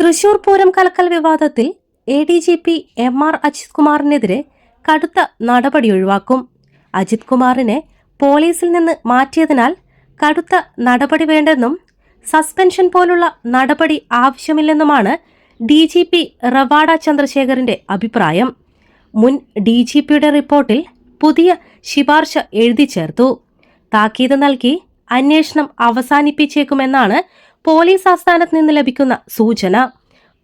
തൃശൂർ പൂരം കലക്കൽ വിവാദത്തിൽ A D G P M R Ajith കുമാറിനെതിരെ കടുത്ത നടപടി ഒഴിവാക്കും. അജിത് കുമാറിനെ പോലീസിൽ നിന്ന് മാറ്റിയതിനാൽ കടുത്ത നടപടി വേണ്ടെന്നും സസ്പെൻഷൻ പോലുള്ള നടപടി ആവശ്യമില്ലെന്നുമാണ് ഡി ജി പി റവാഡ ചന്ദ്രശേഖറിന്റെ അഭിപ്രായം. മുൻ ഡി ജി പിയുടെ റിപ്പോർട്ടിൽ പുതിയ ശിപാർശ എഴുതി ചേർത്തു. താക്കീത് നൽകി അന്വേഷണം അവസാനിപ്പിച്ചേക്കുമെന്നാണ് പോലീസ് ആസ്ഥാനത്ത് നിന്ന് ലഭിക്കുന്ന സൂചന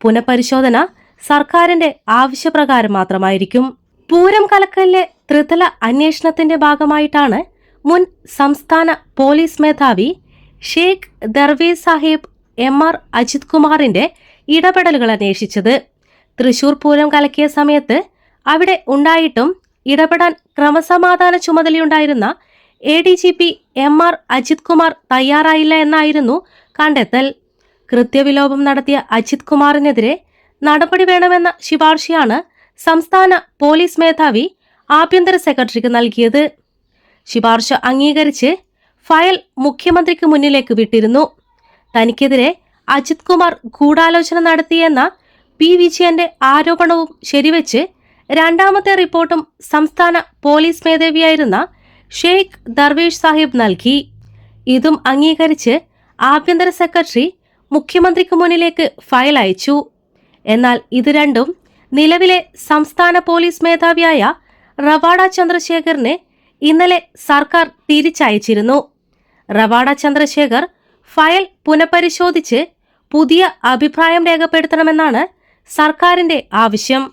പുനഃപരിശോധന സർക്കാരിന്റെ ആവശ്യപ്രകാരം മാത്രമായിരിക്കും. പൂരം കലക്കലിലെ ത്രിതല അന്വേഷണത്തിന്റെ ഭാഗമായിട്ടാണ് മുൻ സംസ്ഥാന പോലീസ് മേധാവി ഷെയ്ഖ് ദർവേസ് സാഹിബ് എം ആർ അജിത് കുമാറിന്റെ ഇടപെടലുകൾ അന്വേഷിച്ചത്. തൃശൂർ പൂരം കലക്കിയ സമയത്ത് അവിടെ ഉണ്ടായിട്ടും ഇടപെടാൻ ക്രമസമാധാന ചുമതലയുണ്ടായിരുന്ന A D G P M R Ajith Kumar തയ്യാറായില്ല എന്നായിരുന്നു കണ്ടെത്തൽ. കൃത്യവിലോപം നടത്തിയ അജിത് കുമാറിനെതിരെ നടപടി വേണമെന്ന ശുപാർശയാണ് സംസ്ഥാന പോലീസ് മേധാവി ആഭ്യന്തര സെക്രട്ടറിക്ക് നൽകിയത്. ശുപാർശ അംഗീകരിച്ച് ഫയൽ മുഖ്യമന്ത്രിക്ക് മുന്നിലേക്ക് വിട്ടിരുന്നു. തനിക്കെതിരെ അജിത് കുമാർ ഗൂഢാലോചന നടത്തിയെന്ന പി വിജയന്റെ ആരോപണവും ശരിവെച്ച് രണ്ടാമത്തെ റിപ്പോർട്ടും സംസ്ഥാന പോലീസ് മേധാവിയായിരുന്ന ഷെയ്ഖ് ദർവേഷ് സാഹിബ് നൽകി. ഇതും അംഗീകരിച്ച് ആഭ്യന്തര സെക്രട്ടറി മുഖ്യമന്ത്രിക്ക് മുന്നിലേക്ക് ഫയൽ അയച്ചു. എന്നാൽ ഇത് രണ്ടും നിലവിലെ സംസ്ഥാന പോലീസ് മേധാവിയായ റവാഡ ചന്ദ്രശേഖറിനെ ഇന്നലെ സർക്കാർ തിരിച്ചയച്ചിരുന്നു. റവാഡ ചന്ദ്രശേഖർ ഫയൽ പുനഃപരിശോധിച്ച് പുതിയ അഭിപ്രായം രേഖപ്പെടുത്തണമെന്നാണ് സർക്കാരിന്റെ ആവശ്യം.